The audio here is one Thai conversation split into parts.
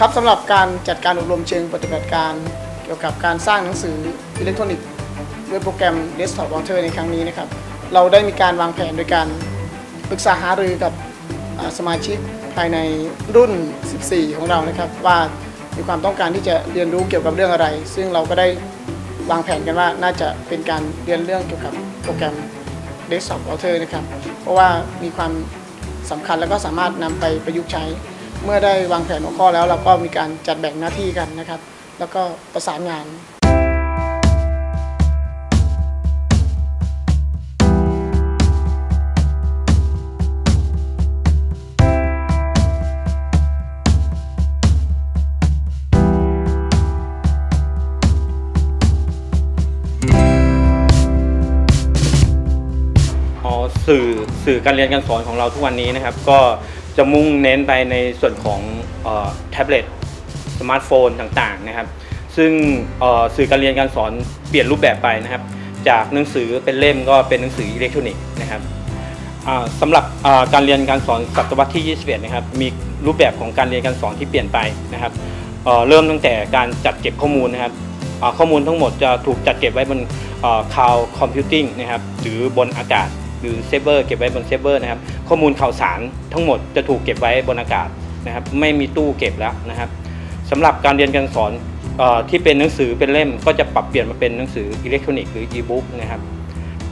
ครับสำหรับการจัดการอบรมเชิงปฏิบัติการ เกี่ยวกับการสร้างหนังสืออิเล็กทรอนิกส์ด้วยโปรแกรม Desktop Author ในครั้งนี้นะครับ เราได้มีการวางแผนโดยการ รึกษาหารือกับสมาชิกภายในรุ่น 14 ของเรานะครับ ว่ามีความต้องการที่จะเรียนรู้เกี่ยวกับเรื่องอะไร ซึ่งเราก็ได้วางแผนกันว่าน่าจะเป็นการเรียนเรื่องเกี่ยวกับโปรแกรม Desktop Author นะครับ เพราะว่ามีความสำคัญแล้วก็สามารถนำไปประยุกต์ใช้ เมื่อได้วางแผนหัวข้อแล้วเราก็มีการจัดแบ่งหน้าที่กันนะครับ แล้วก็ประสานงาน สื่อสื่อการเรียนการสอนของเราทุกวันนี้นะครับ ก็จะมุ่งเน้นไปในส่วนของออแท็บเล็ตสมาร์ทโฟนต่างๆนะครับ ซึ่งสื่อการเรียนการสอนเปลี่ยนรูปแบบไปนะครับ จากหนังสือเป็นเล่มก็เป็นหนังสืออิเล็กทรอนิกส์นะครับสำหรับการเรียนการสอนศตวรรษที่ 21 นะครับ มีรูปแบบของการเรียนการสอนที่เปลี่ยนไปนะครับเเริ่มตั้งแต่การจัดเก็บข้อมูลนะครับข้อมูลทั้งหมดจะถูกจัดเก็บไว้บนคลาวด์คอมพิวติ้งนะครับหรือบนอากาศ หรือเซเวอร์เก็บไว้บนเซเวอร์นะครับข้อมูลข่าวสารทั้งหมดจะถูกเก็บไว้บนอากาศนะครับไม่มีตู้เก็บแล้วนะครับสำหรับการเรียนการสอนออที่เป็นหนังสือเป็นเล่มก็จะปรับเปลี่ยนมาเป็นหนังสืออิเล็กทรอนิกส์หรืออีบุ๊กนะครับ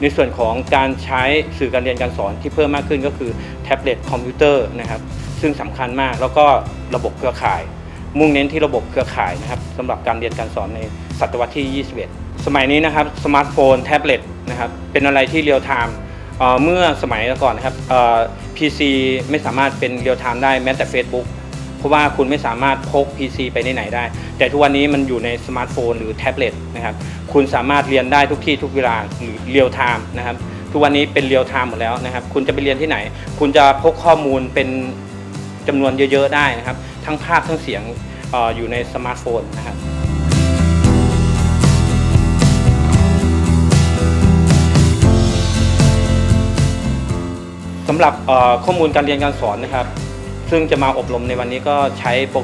ในส่วนของการใช้สื่อการเรียนการสอนที่เพิ่มมากขึ้นก็คือแท็บเล็ตคอมพิวเตอร์นะครับซึ่งสำคัญมากแล้วก็ระบบเครือข่าย มุ่งเน้นที่ระบบเครือข่ายนะครับสำหรับการเรียนการสอนในศตวรรษที่ 21 สมัยนี้นะครับสมาร์ทโฟนแท็บเล็ตนะครับเป็นอะไรที่เรียลไทม์ เมื่อสมัยก่อนนะครับ PC ไม่สามารถเป็นเรียลไทม์ได้แม้แต่ Facebook เพราะว่าคุณไม่สามารถพก PC ไปไหนได้ แต่ทุกวันนี้มันอยู่ในสมาร์ทโฟนหรือแท็บเล็ตนะครับ คุณสามารถเรียนได้ทุกที่ทุกเวลาหรือเรียลไทม์นะครับ ทุกวันนี้เป็นเรียลไทม์หมดแล้วนะครับ คุณจะไปเรียนที่ไหน คุณจะพกข้อมูลเป็นจำนวนเยอะ ๆ ได้นะครับ ทั้งภาพทั้งเสียงอออยู่ในสมาร์ทโฟนนะครับำหรับข้อมูลการเรียนการสอนนะครับ ซึ่งจะมาอบรมในวันนี้ก็ใช้โปร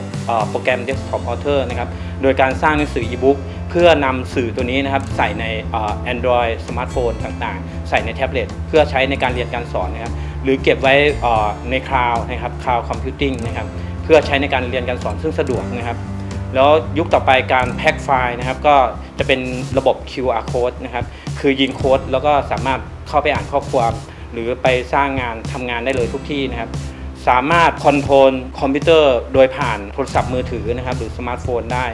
โปรแกรม Desktop Author นะครับ โดยการสร้างหนังสืออีบุ๊กเพื่อนำสื่อตัวนี้นะครับใส่ในเอ่อ Android สมาร์ทโฟนต่างๆ ใส่ในแท็บเล็ตเพื่อใช้ในการเรียนการสอนนะครับ หรือเก็บไว้ในคลาวด์นะครับคลาวด์คอมพิวติ้งนะครับ เพื่อใช้ในการเรียนการสอนซึ่งสะดวกนะครับ แล้วยุคต่อไปการแพ็คไฟล์นะครับ ก็จะเป็นระบบ QR code นะครับ คือยิงโค้ดแล้วก็สามารถเข้าไปอ่านข้อความ หรือไปสร้างงานทำงานได้เลยทุกที่นะครับ สามารถคอนโทรลคอมพิวเตอร์โดยผ่านโทรศัพท์มือถือนะครับ หรือสมาร์ทโฟนได้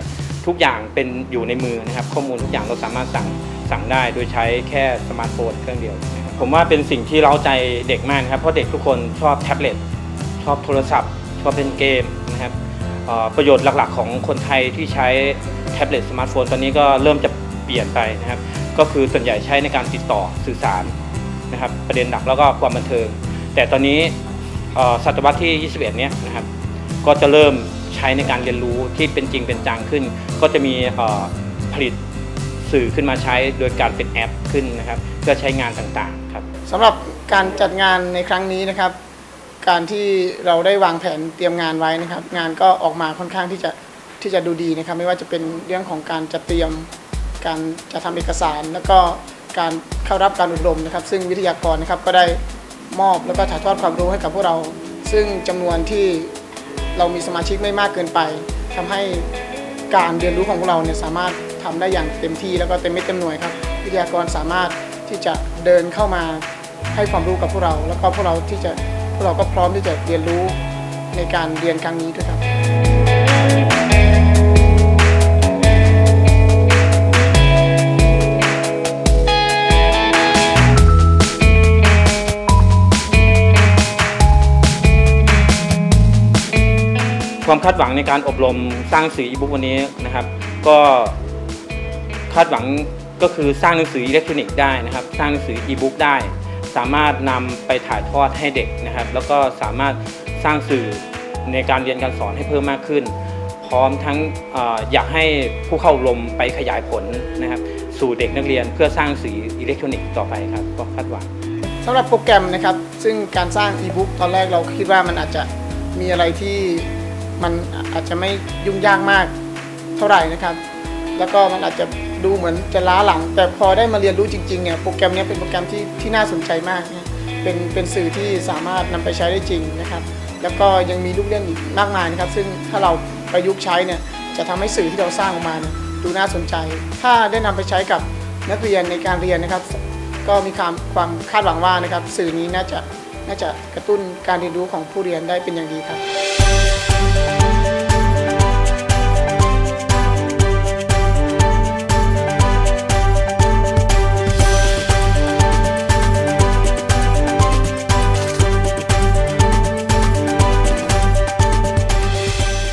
ทุกอย่างเป็นอยู่ในมือนะครับ ข้อมูลทุกอย่างเราสามารถสั่งสั่งได้โดยใช้แค่สมาร์ทโฟนเครื่องเดียวนะครับผมว่าเป็นสิ่งที่เร้าใจเด็กมากครับเพราะเด็กทุกคนชอบแท็บเล็ตชอบโทรศัพท์ ชอบเล่นเกมนะครับประโยชน์หลักๆ ของคนไทยที่ใช้แท็บเล็ตสมาร์ทโฟนตอนนี้ก็เริ่มจะเปลี่ยนไปนะครับ ก็คือส่วนใหญ่ใช้ในการติดต่อสื่อสาร นะครับประเด็นหลักแล้วก็ความบันเทิง แต่ตอนนี้ศตวรรษที่ 21 เนี้ยนะครับก็จะเริ่มใช้ในการเรียนรู้ที่เป็นจริงเป็นจังขึ้น ก็จะมีผลิตสื่อขึ้นมาใช้โดยการเป็นแอปขึ้นนะครับเพื่อใช้งานต่างๆครับสำหรับการจัดงานในครั้งนี้นะครับ การที่เราได้วางแผนเตรียมงานไว้นะครับ งานก็ออกมาค่อนข้างที่จะที่จะดูดีนะครับ ไม่ว่าจะเป็นเรื่องของการจัดเตรียม การจะทำเอกสารแล้วก็ การเข้ารับการอบรมนะครับ ซึ่งวิทยากรนะครับก็ได้มอบแล้วก็ถ่ายทอดความรู้ให้กับพวกเรา ซึ่งจำนวนที่เรามีสมาชิกไม่มากเกินไปทำให้การเรียนรู้ของพวกเราเนี่ยสามารถทำได้อย่างเต็มที่แล้วก็เต็มเม็ดเต็มหน่วยครับ วิทยากรสามารถที่จะเดินเข้ามาให้ความรู้กับพวกเรา แล้วก็พวกเราที่จะพวกเราก็พร้อมที่จะเรียนรู้ในการเรียนครั้งนี้ด้วยครับ ความคาดหวังในการอบรมสร้างสื่ออีบุ๊กวันนี้นะครับ ก็คาดหวังก็คือสร้างหนังสืออิเล็กทรอนิกส์ได้นะครับ สร้างหนังสืออีบุ๊กได้ สามารถนำไปถ่ายทอดให้เด็กนะครับ แล้วก็สามารถสร้างสื่อในการเรียนการสอนให้เพิ่มมากขึ้น พร้อมทั้งอออยากให้ผู้เข้าอบรมไปขยายผลนะครับ สู่เด็กนักเรียนเพื่อสร้างสื่ออิเล็กทรอนิกส์ต่อไปครับก็คาดหวังสำหรับโปรแกรมนะครับ ซึ่งการสร้างอีบุ๊กตอนแรกเราคิดว่ามันอาจจะมีอะไรที่ มันอาจจะไม่ยุ่งยากมากเท่าไหร่นะครับ แล้วก็มันอาจจะดูเหมือนจะล้าหลัง แต่พอได้มาเรียนรู้จริงๆเนี่ยโปรแกรมนี้เป็นโปรแกรมที่ที่น่าสนใจมากนะเป็นเป็นสื่อที่สามารถนำไปใช้ได้จริงนะครับ แล้วก็ยังมีลูกเล่นอีกมากมายนะครับ ซึ่งถ้าเราประยุกต์ใช้เนี่ยจะทำให้สื่อที่เราสร้างออกมาเนี่ยดูน่าสนใจ ถ้าได้นำไปใช้กับนักเรียนในการเรียนนะครับ ก็มีความความคาดหวังว่านะครับ สื่อนี้น่าจะน่าจะกระตุ้นการเรียนรู้ของผู้เรียนได้เป็นอย่างดีครับ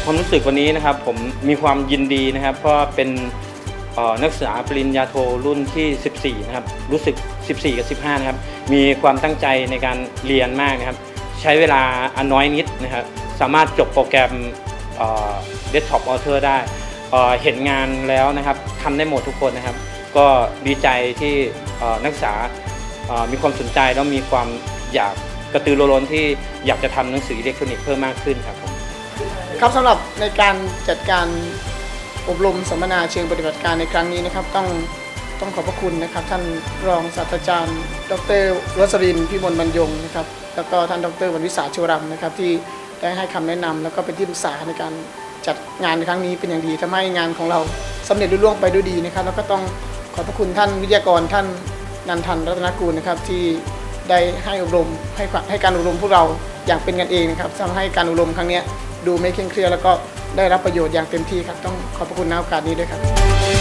ความรู้สึกวันนี้นะครับผมมีความยินดีนะครับ เพราะเป็นเอ่อนักศึกษาปริญญาโทรุ่นที่ 14 นะครับ รู้สึก 14 กับ 15 นะครับ มีความตั้งใจในการเรียนมากนะครับ ใช้เวลาอันน้อยนิดนะครับ สามารถจบโปรแกรมเดสก์ท็อปออเทอร์ได้เห็นงานแล้วนะครับทำได้หมดทุกคนนะครับ ก็ดีใจที่นักศึกษามีความสนใจแล้วมีความอยากกระตือรือร้นที่อยากจะทำหนังสืออิเล็กทรอนิกส์เพิ่มมากขึ้นครับผมครับสำหรับในการจัดการอบรมสัมมนาเชิงปฏิบัติการในครั้งนี้นะครับ ต้องต้องขอบพระคุณนะครับ ท่านรองศาสตราจารย์ ดรรสรินพิมลบรรยงนะครับแล้วก็ท่านดรวันวิสาชูรัมนะครับที่ ได้ให้คำแนะนำแล้วก็เป็นที่ปรึกษาในการจัดงานในครั้งนี้เป็นอย่างดีทำให้งานของเราสำเร็จรุ่ล่วงไปด้วยดีนะครับ แล้วก็ต้องขอบพระคุณท่านวิทยากรท่านนันทันรัตนกูลนะครับ ที่ได้ให้อบรมให้ให้การอบรมพวกเราอย่างเป็นกันเองนะครับทำให้การอบรมครั้งนี้ดูไม่เคร่งเครียดแล้วก็ได้รับประโยชน์อย่างเต็มที่ครับ ต้องขอบพระคุณในโอกาสนี้ด้วยครับ